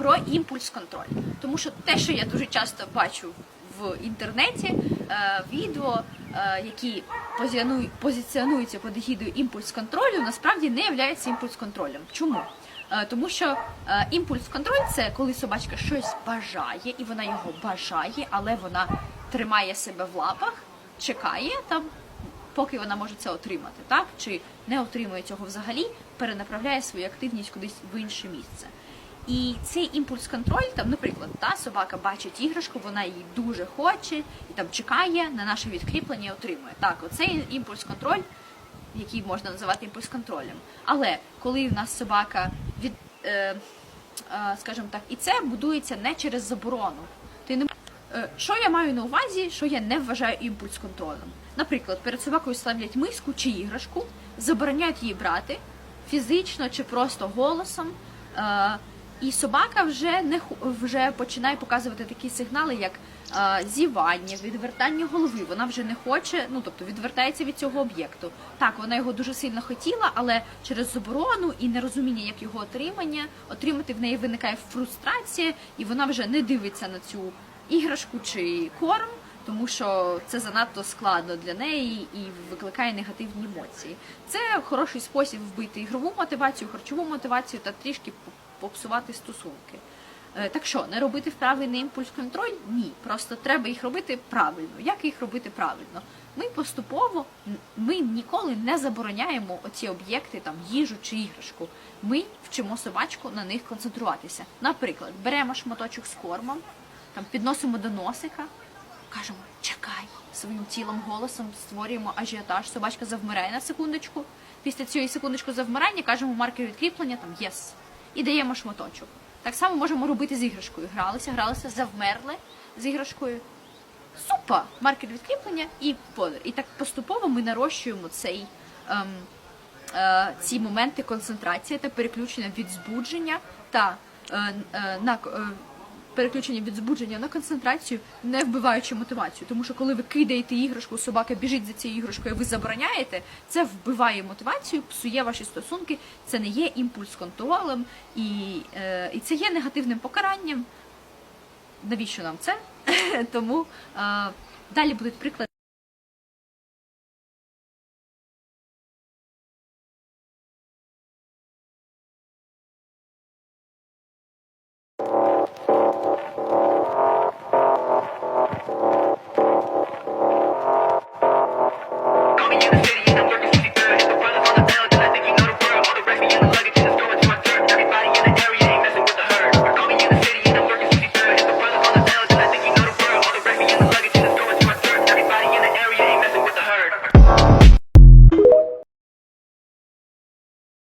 про імпульс-контроль. Тому що те, що я дуже часто бачу в інтернеті, е, відео, е, які позиціонуються під егідою імпульс-контролю, насправді не являються імпульс-контролем. Чому? Е, Тому що імпульс-контроль це коли собачка щось бажає, і вона його бажає, але вона тримає себе в лапах, чекає там, поки вона може це отримати, так? Чи не отримує цього взагалі, перенаправляє свою активність кудись в інше місце. І цей імпульс-контроль, там, наприклад, та собака бачить іграшку, вона її дуже хоче і там чекає на наше відкріплення і отримує. Так, оцей імпульс-контроль, який можна називати імпульс-контролем. Але коли в нас собака від, е, е, скажімо так, і це будується не через заборону. Ти не Е, що я маю на увазі, що я не вважаю імпульс-контролем? Наприклад, перед собакою ставлять миску чи іграшку, забороняють її брати фізично чи просто голосом. Е, і собака вже не вже починає показувати такі сигнали, як е, зівання, відвертання голови. Вона вже не хоче, ну тобто відвертається від цього об'єкту. Так, вона його дуже сильно хотіла, але через заборону і нерозуміння, як його отримання, отримати в неї виникає фрустрація, і вона вже не дивиться на цю іграшку чи корм, тому що це занадто складно для неї і викликає негативні емоції. Це хороший спосіб вбити ігрову мотивацію, харчову мотивацію та трішки попсувати стосунки. Е, Так що, не робити вправи на імпульс-контроль? Ні. Просто треба їх робити правильно. Як їх робити правильно? Ми поступово, ми ніколи не забороняємо оці об'єкти, там їжу чи іграшку. Ми вчимо собачку на них концентруватися. Наприклад, беремо шматочок з кормом, там підносимо до носика, кажемо чекай своїм тілом, голосом створюємо ажіотаж. Собачка завмирає на секундочку. Після цієї секундочку завмирання кажемо маркер відкріплення, там єс. І даємо шматочок. Так само можемо робити з іграшкою. Гралися, гралися, завмерли з іграшкою. Супа! Маркер відкріплення і подер. І так поступово ми нарощуємо цей, ем, е, ці моменти концентрації та переключення від збудження та е, е, на е, переключення від збудження на концентрацію, не вбиваючи мотивацію. Тому що коли ви кидаєте іграшку, собака біжить за цією іграшкою, ви забороняєте, це вбиває мотивацію, псує ваші стосунки. Це не є імпульс контролем, і, е, і це є негативним покаранням. Навіщо нам це? Тому е, далі будуть приклади.